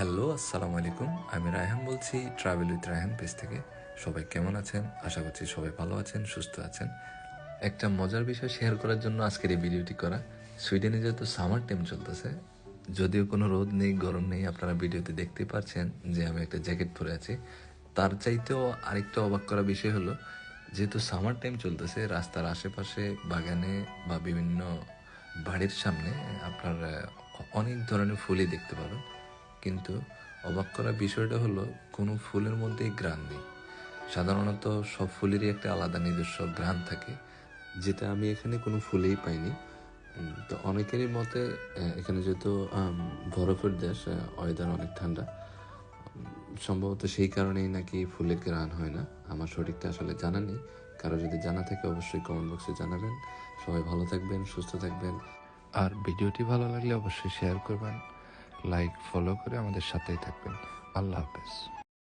Hello, আসসালামু আলাইকুম। আমি রায়হান বলছি ট্রাভেল উইথ রায়হান পেজ থেকে। সবাই কেমন আছেন? আশা করছি সবাই ভালো আছেন, সুস্থ আছেন। একটা মজার বিষয় শেয়ার করার জন্য আজকের এই ভিডিওটি করা। সুইডেনে যেহেতু সামার টাইম চলতেছে, যদিও কোনো রোদ নেই, গরম নেই, আপনারা ভিডিওতে দেখতে পাচ্ছেন যে আমি একটা জ্যাকেট পরে আছি। তার চাইতেও আরেকটা অবাক করা বিষয় হলো, যেহেতু সামার টাইম চলতেছে, রাস্তার আশেপাশে, বাগানে বা বিভিন্ন বাড়ির সামনে আপনার অনেক ধরনের ফুলই দেখতে পাবেন। কিন্তু অবাক করা বিষয়টা হলো, কোনো ফুলের মধ্যেই গ্রান নেই। সাধারণত সব ফুলেরই একটা আলাদা নিজস্ব গ্রান থাকে, যেটা আমি এখানে কোনো ফুলেই পাইনি। তো অনেকেরই মতে এখানে যেহেতু বরফের দেশ ওয়েদার অনেক ঠান্ডা সম্ভবত সেই কারণেই নাকি ফুলের গ্রান হয় না। আমার সঠিকটা আসলে জানা নেই। কারও যদি জানা থাকে, অবশ্যই কমেন্ট বক্সে জানাবেন। সবাই ভালো থাকবেন, সুস্থ থাকবেন। আর ভিডিওটি ভালো লাগলে অবশ্যই শেয়ার করবেন। লাইক ফলো করে আমাদের সাথেই থাকবেন। আল্লাহ হাফেজ।